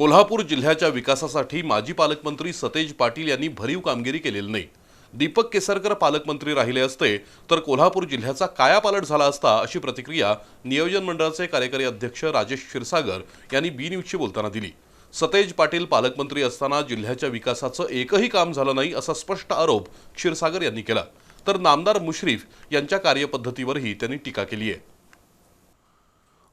कोल्हापूर जिल्ह्याच्या विकासासाठी माजी पालकमंत्री सतेज पाटील यांनी भरीव कामगिरी केलेली नाही. दीपक केसरकर पालकमंत्री राहिले असते तर कोल्हापूर जिल्ह्याचा कायापालट झाला असता अशी प्रतिक्रिया नियोजन मंडळाचे कार्यकारी अध्यक्ष राजेश क्षीरसागर यांनी बी न्यूजशी बोलताना दिली. सतेज पाटील पालकमंत्री असताना जिल्ह्याच्या विकासाचं एकही काम झालं नाही असा स्पष्ट आरोप क्षीरसागर यांनी केला. तर नामदार मुश्रीफ यांच्या कार्यपद्धतीवरही त्यांनी टीका केली आहे.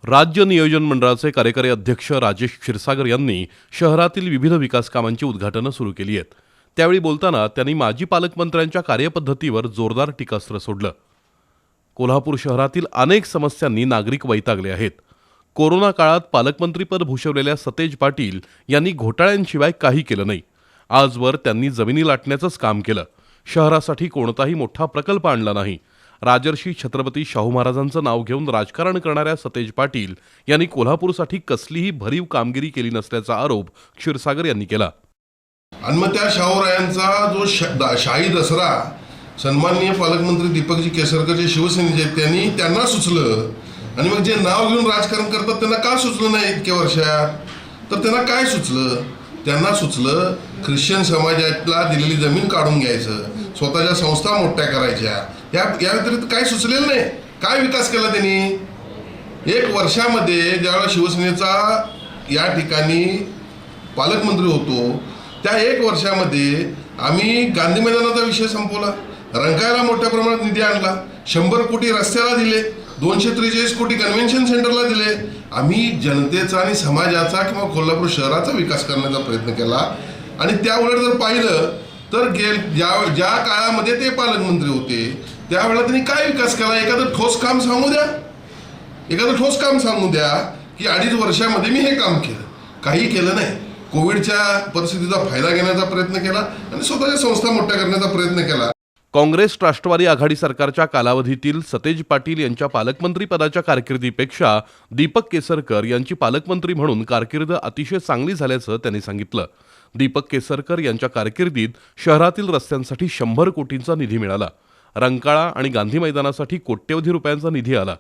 राज्य नियोजन मंडळाचे कार्यकारी अध्यक्ष राजेश क्षीरसागर यांनी शहरातील विविध विकास कामांची उद्घाटनं सुरू केली आहेत. त्यावेळी बोलताना त्यांनी माजी पालकमंत्र्यांच्या कार्यपद्धतीवर जोरदार टीकास्त्र सोडलं. कोल्हापूर शहरातील अनेक समस्यांनी नागरिक वैतागले आहेत. कोरोना काळात पालकमंत्रीपद भूषवलेल्या सतेज पाटील यांनी घोटाळ्यांशिवाय काही केलं नाही. आजवर त्यांनी जमिनी लाटण्याचंच काम केलं. शहरासाठी कोणताही मोठा प्रकल्प आणला नाही. राजर्षी छत्रपती शाहू महाराजांचं नाव घेऊन राजकारण करणाऱ्या सतेज पाटील यांनी कोल्हापूरसाठी कसलीही भरीव कामगिरी केली नसल्याचा आरोप क्षीरसागर यांनी केला. आणि मग त्या शाहूरायांचा जो श दा- शाही दसरा सन्माननीय पालकमंत्री दीपकजी केसरकर जे शिवसेनेचे आहेत, त्यांनी त्यांना सुचलं. आणि मग जे नाव घेऊन राजकारण करतात त्यांना का सुचलं नाही इतक्या वर्षात? तर त्यांना काय सुचलं? त्यांना सुचलं ख्रिश्चन समाजाला दिलेली जमीन काढून घ्यायचं. स्वतःच्या संस्था मोठ्या करायच्या. या या व्यतिरिक्त काय सुचलेलं नाही. काय विकास केला त्यांनी? एक वर्षामध्ये ज्यावेळेला शिवसेनेचा या ठिकाणी पालकमंत्री होतो त्या एक वर्षामध्ये आम्ही गांधी मैदानाचा विषय संपवला. रंकायला मोठ्या प्रमाणात निधी आणला. शंभर कोटी रस्त्याला दिले. दोनशे त्रेचाळीस कोटी कन्व्हेन्शन सेंटरला दिले. आम्ही जनतेचा आणि समाजाचा किंवा कोल्हापूर शहराचा विकास करण्याचा प्रयत्न केला. आणि त्या उलट जर पाहिलं तर गेल ज्या ज्या काळामध्ये ते पालकमंत्री होते त्यावेळेला त्यांनी काय विकास केला? एखादं ठोस काम सांगू द्या. एखादं ठोस काम सांगू द्या की अडीच वर्षामध्ये मी हे काम केलं. काही केलं नाही. कोविडच्या परिस्थितीचा फायदा घेण्याचा प्रयत्न केला आणि स्वतःच्या संस्था मोठ्या करण्याचा प्रयत्न केला. काँग्रेस राष्ट्रवादी आघाडी सरकारच्या कालावधीतील सतेज पाटील यांच्या पालकमंत्रीपदाच्या कारकिर्दीपेक्षा दीपक केसरकर यांची पालकमंत्री म्हणून कारकीर्द अतिशय चांगली झाल्याचं त्यांनी सांगितलं. दीपक केसरकर यांच्या कारकिर्दीत शहरातील रस्त्यांसाठी शंभर कोटींचा निधी मिळाला. रंकाळा आणि गांधी मैदानासाठी कोट्यवधी रुपयांचा निधी आला.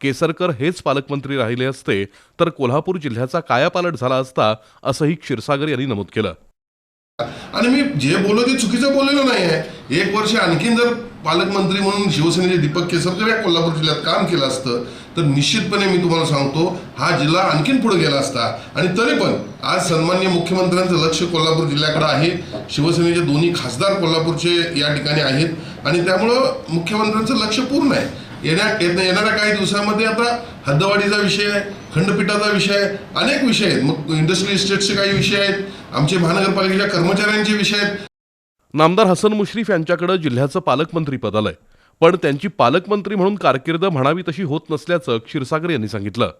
केसरकर हेच पालकमंत्री राहिले असते तर कोल्हापूर जिल्ह्याचा कायापालट झाला असता असंही क्षीरसागर यांनी नमूद केलं. आणि मी जे बोललो ते चुकीचं बोललेलं नाही आहे. एक वर्ष आणखीन जर पालकमंत्री म्हणून शिवसेनेचे दीपक केसरकर या कोल्हापूर जिल्ह्यात काम केलं असतं तर निश्चितपणे मी तुम्हाला सांगतो हा जिल्हा आणखीन पुढे गेला असता. आणि तरी पण आज सन्मान्य मुख्यमंत्र्यांचं लक्ष कोल्हापूर जिल्ह्याकडे आहे. शिवसेनेचे दोन्ही खासदार कोल्हापूरचे या ठिकाणी आहेत. आणि त्यामुळं मुख्यमंत्र्यांचं लक्ष पूर्ण आहे. येण्या- येणाऱ्या काही दिवसामध्ये आता हद्दवाढीचा विषय आहे खंडपीठाचा विषय आहे अनेक विषय आहेत. मग इंडस्ट्रियल इस्टेटचे काही विषय आहेत आमचे महानगरपालिकेच्या कर्मचाऱ्यांचे विषय आहेत. नामदार हसन मुश्रीफ यांच्याकडे जिल्ह्याचं पालकमंत्रीपद आलंय पण त्यांची पालकमंत्री म्हणून कारकीर्द म्हणावी तशी होत नसल्याचं क्षीरसागर यांनी सांगितलं.